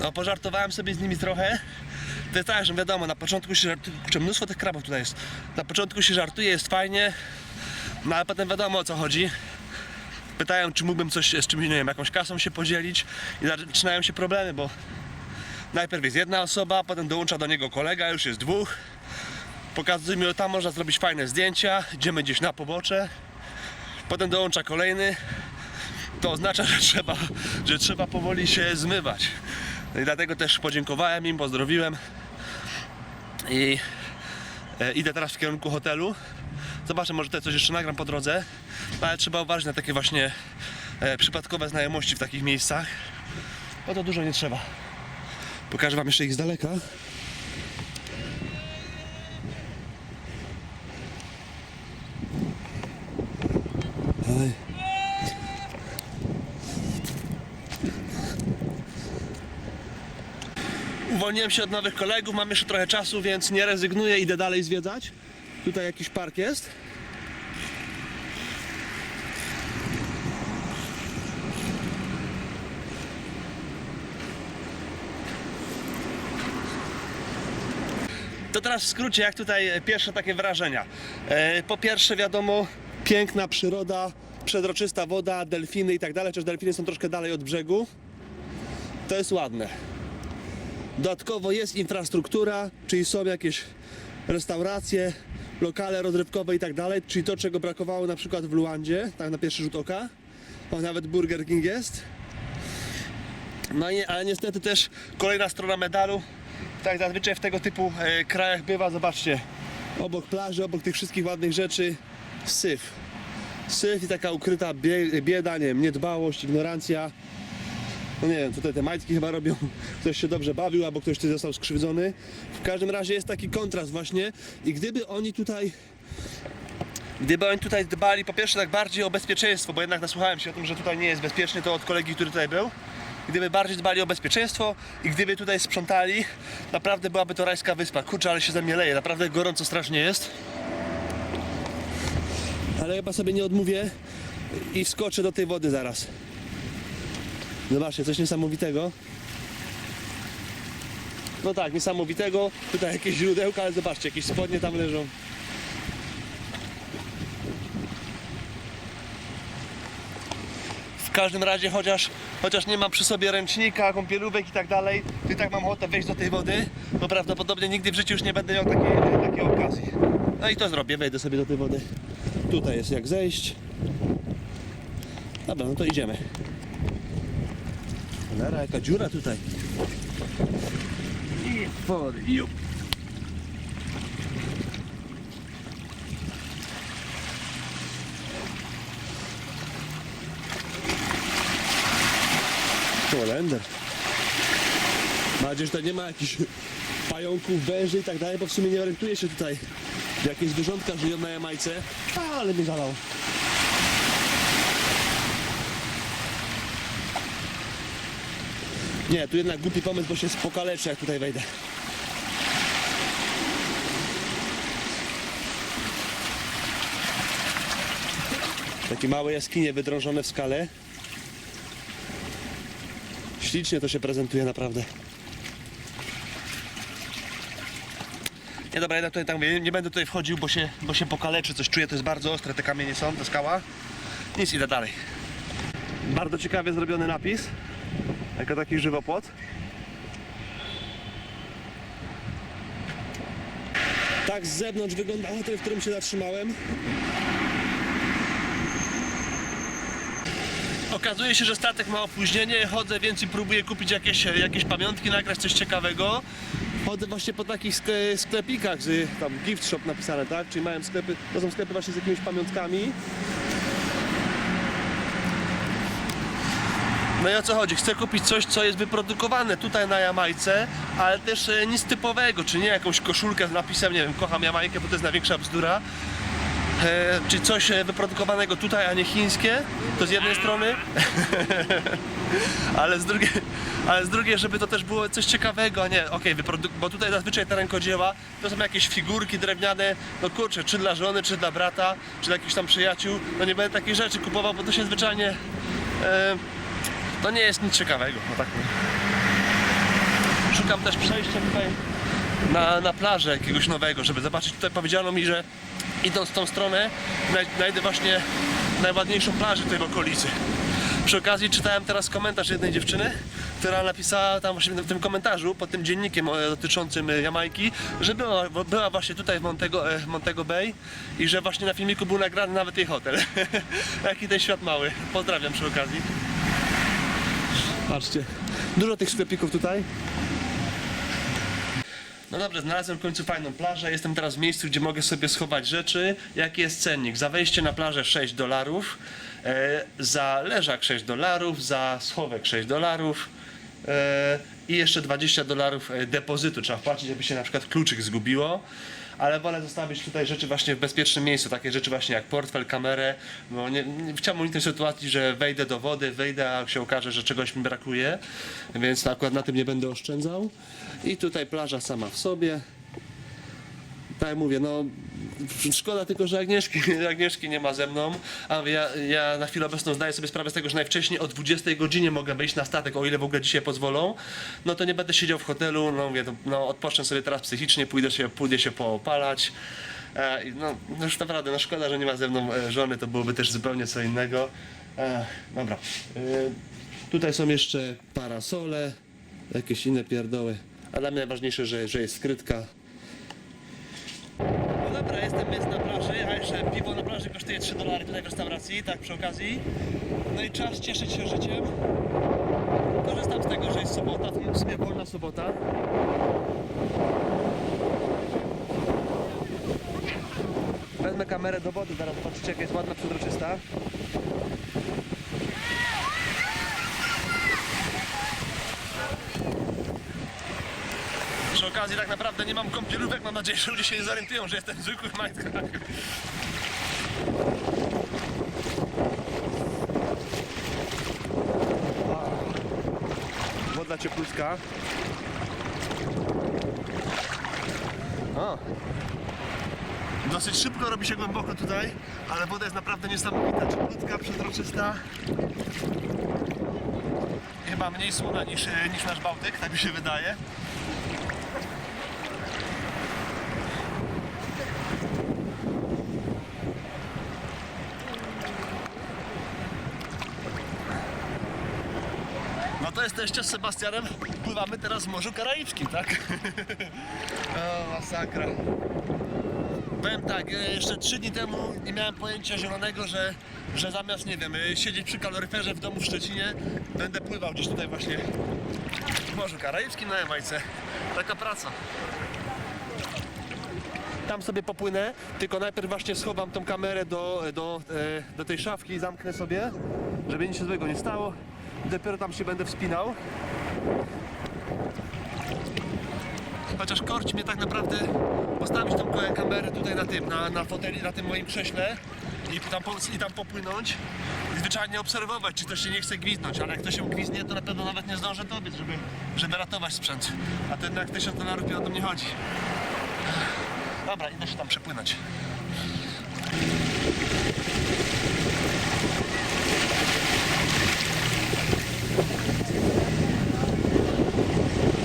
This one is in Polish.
No, pożartowałem sobie z nimi trochę. Że wiadomo, na początku się żartuje, kurczę, mnóstwo tych krabów tutaj jest. Na początku się żartuje, jest fajnie, no ale potem wiadomo o co chodzi. Pytają, czy mógłbym coś z czymś, nie wiem, jakąś kasą się podzielić i zaczynają się problemy, bo najpierw jest jedna osoba, potem dołącza do niego kolega, już jest dwóch. Pokazuje mi, że tam można zrobić fajne zdjęcia, idziemy gdzieś na pobocze. Potem dołącza kolejny, to oznacza, że trzeba, że trzeba powoli się zmywać. I dlatego też podziękowałem im, pozdrowiłem i e, idę teraz w kierunku hotelu. Zobaczę, może tutaj coś jeszcze nagram po drodze, no ale trzeba uważać na takie właśnie e, przypadkowe znajomości w takich miejscach, bo to dużo nie trzeba. Pokażę wam jeszcze ich z daleka. Uwolniłem się od nowych kolegów, mam jeszcze trochę czasu, więc nie rezygnuję, idę dalej zwiedzać. Tutaj jakiś park jest. To teraz w skrócie, jak tutaj pierwsze takie wrażenia. E, Po pierwsze, wiadomo, piękna przyroda, przezroczysta woda, delfiny i tak dalej, chociaż delfiny są troszkę dalej od brzegu. To jest ładne. Dodatkowo jest infrastruktura, czyli są jakieś restauracje, lokale rozrywkowe i tak dalej, czyli to, czego brakowało na przykład w Luandzie, tak na pierwszy rzut oka. O, nawet Burger King jest. No i, ale niestety też kolejna strona medalu, tak zazwyczaj w tego typu e, krajach bywa, zobaczcie, obok plaży, obok tych wszystkich ładnych rzeczy, syf. Syf i taka ukryta bie, bieda, nie niedbałość, ignorancja. No nie wiem, tutaj te majtki chyba robią, ktoś się dobrze bawił, albo ktoś tu został skrzywdzony. W każdym razie jest taki kontrast właśnie i gdyby oni tutaj Gdyby oni tutaj dbali po pierwsze tak bardziej o bezpieczeństwo, bo jednak nasłuchałem się o tym, że tutaj nie jest bezpiecznie, to od kolegi, który tutaj był. Gdyby bardziej dbali o bezpieczeństwo i gdyby tutaj sprzątali, naprawdę byłaby to rajska wyspa. Kurczę, ale się ze mnie leje, naprawdę gorąco strasznie jest. Ale chyba sobie nie odmówię i wskoczę do tej wody zaraz. Zobaczcie, coś niesamowitego. No tak, niesamowitego. Tutaj jakieś źródełka, ale zobaczcie, jakieś spodnie tam leżą. W każdym razie, chociaż, chociaż nie mam przy sobie ręcznika, kąpielówek i tak dalej, to i tak mam ochotę wejść do tej wody, bo prawdopodobnie nigdy w życiu już nie będę miał takiej, takiej okazji. No i to zrobię, wejdę sobie do tej wody. Tutaj jest jak zejść. Dobra, no to idziemy. Cholera, jaka dziura tutaj. I for you. Holender. Mam nadzieję, że tutaj nie ma jakichś pająków, węży i tak dalej, bo w sumie nie orientuję się tutaj, jakieś zwierzątka żyją na Jamajce. Ale mnie zalał. Nie, tu jednak głupi pomysł, bo się spokaleczę, jak tutaj wejdę. Takie małe jaskinie wydrążone w skale. Ślicznie to się prezentuje naprawdę. Nie dobra, ja tutaj tak nie będę tutaj wchodził, bo się, bo się pokaleczy, coś czuję, to jest bardzo ostre, te kamienie są, to skała. Nic, idę dalej. Bardzo ciekawie zrobiony napis. Jako taki żywopłot. Tak z zewnątrz wygląda hotel, w którym się zatrzymałem. Okazuje się, że statek ma opóźnienie, chodzę więc i próbuję kupić jakieś, jakieś pamiątki, nagrać coś ciekawego. Chodzę właśnie po takich skle, sklepikach, z, tam gift shop napisane, tak? Czyli mają sklepy, to są sklepy właśnie z jakimiś pamiątkami. No i o co chodzi? Chcę kupić coś, co jest wyprodukowane tutaj na Jamajce, ale też e, nic typowego, czy nie jakąś koszulkę z napisem, nie wiem, kocham Jamajkę, bo to jest największa bzdura. E, czy coś e, wyprodukowanego tutaj, a nie chińskie, to z jednej strony, ale, z drugiej, ale z drugiej, żeby to też było coś ciekawego, a nie, okej, wyprodu- bo tutaj zazwyczaj te rękodzieła to są jakieś figurki drewniane, no kurczę, czy dla żony, czy dla brata, czy dla jakichś tam przyjaciół, no nie będę takich rzeczy kupował, bo to się zwyczajnie, e, no nie jest nic ciekawego, no tak szukam też przejścia tutaj na, na plażę jakiegoś nowego, żeby zobaczyć. Tutaj powiedziano mi, że idąc w tą stronę znaj- znajdę właśnie najładniejszą plażę w okolicy. Przy okazji czytałem teraz komentarz jednej dziewczyny, która napisała tam właśnie w tym komentarzu pod tym dziennikiem e, dotyczącym e, Jamajki, że była, była właśnie tutaj w Montego, e, Montego Bay i że właśnie na filmiku był nagrany nawet jej hotel. Jaki ten świat mały. Pozdrawiam przy okazji. Patrzcie, dużo tych sklepików tutaj. No dobrze, znalazłem w końcu fajną plażę. Jestem teraz w miejscu, gdzie mogę sobie schować rzeczy. Jaki jest cennik? Za wejście na plażę 6 dolarów, e, za leżak 6 dolarów, za schowek 6 dolarów i jeszcze 20 dolarów e, depozytu. Trzeba wpłacić, żeby się na przykład kluczyk zgubiło. Ale wolę zostawić tutaj rzeczy właśnie w bezpiecznym miejscu, takie rzeczy właśnie jak portfel, kamerę, bo nie, nie chciałbym uniknąć sytuacji, że wejdę do wody, wyjdę, a się okaże, że czegoś mi brakuje, więc akurat na tym nie będę oszczędzał. I tutaj plaża sama w sobie. Tak jak mówię, no szkoda tylko, że Agnieszki, Agnieszki nie ma ze mną, a ja, ja na chwilę obecną zdaję sobie sprawę z tego, że najwcześniej o 20 godzinie mogę wyjść na statek, o ile w ogóle dzisiaj pozwolą, no to nie będę siedział w hotelu, no mówię, no odpocznę sobie teraz psychicznie, pójdę się, pójdę się poopalać. E, no, no już naprawdę, no szkoda, że nie ma ze mną e, żony, to byłoby też zupełnie co innego. E, dobra. E, tutaj są jeszcze parasole, jakieś inne pierdoły, a dla mnie najważniejsze, że, że jest skrytka, no dobra, jestem jest na plaży, a jeszcze piwo na plaży kosztuje 3 dolary tutaj w restauracji, tak przy okazji. No i czas cieszyć się życiem. Korzystam z tego, że jest sobota, w sumie wolna sobota. Wezmę kamerę do wody, zaraz zobaczycie jaka jest ładna przezroczysta. Przy okazji tak naprawdę nie mam kąpielówek, mam nadzieję, że ludzie się nie zorientują, że jestem w zwykłych. Woda cieplutka. O. Dosyć szybko robi się głęboko tutaj, ale woda jest naprawdę niesamowita, cieplutka, przezroczysta. Chyba mniej słona niż, niż nasz Bałtyk, tak mi się wydaje. No to jesteście z Sebastianem, pływamy teraz w Morzu Karaibskim, tak? o, masakra. Powiem tak, jeszcze trzy dni temu nie miałem pojęcia zielonego, że, że zamiast, nie wiem, siedzieć przy kaloryferze w domu w Szczecinie, będę pływał gdzieś tutaj właśnie w Morzu Karaibskim na Jamajce. Taka praca. Tam sobie popłynę, tylko najpierw właśnie schowam tą kamerę do, do, e, do tej szafki i zamknę sobie, żeby nic się złego nie stało. Dopiero tam się będę wspinał. Chociaż korci mnie tak naprawdę postawić tą kamerę tutaj na tym, na, na foteli, na tym moim krześle i tam, po, i tam popłynąć i zwyczajnie obserwować, czy to się nie chce gwizdnąć, ale jak to się gwizdnie, to na pewno nawet nie zdążę dobiec, żeby, żeby ratować sprzęt. A to jednak 1000 dolarów mi o to nie chodzi. Dobra, idę się tam przepłynąć. すいません。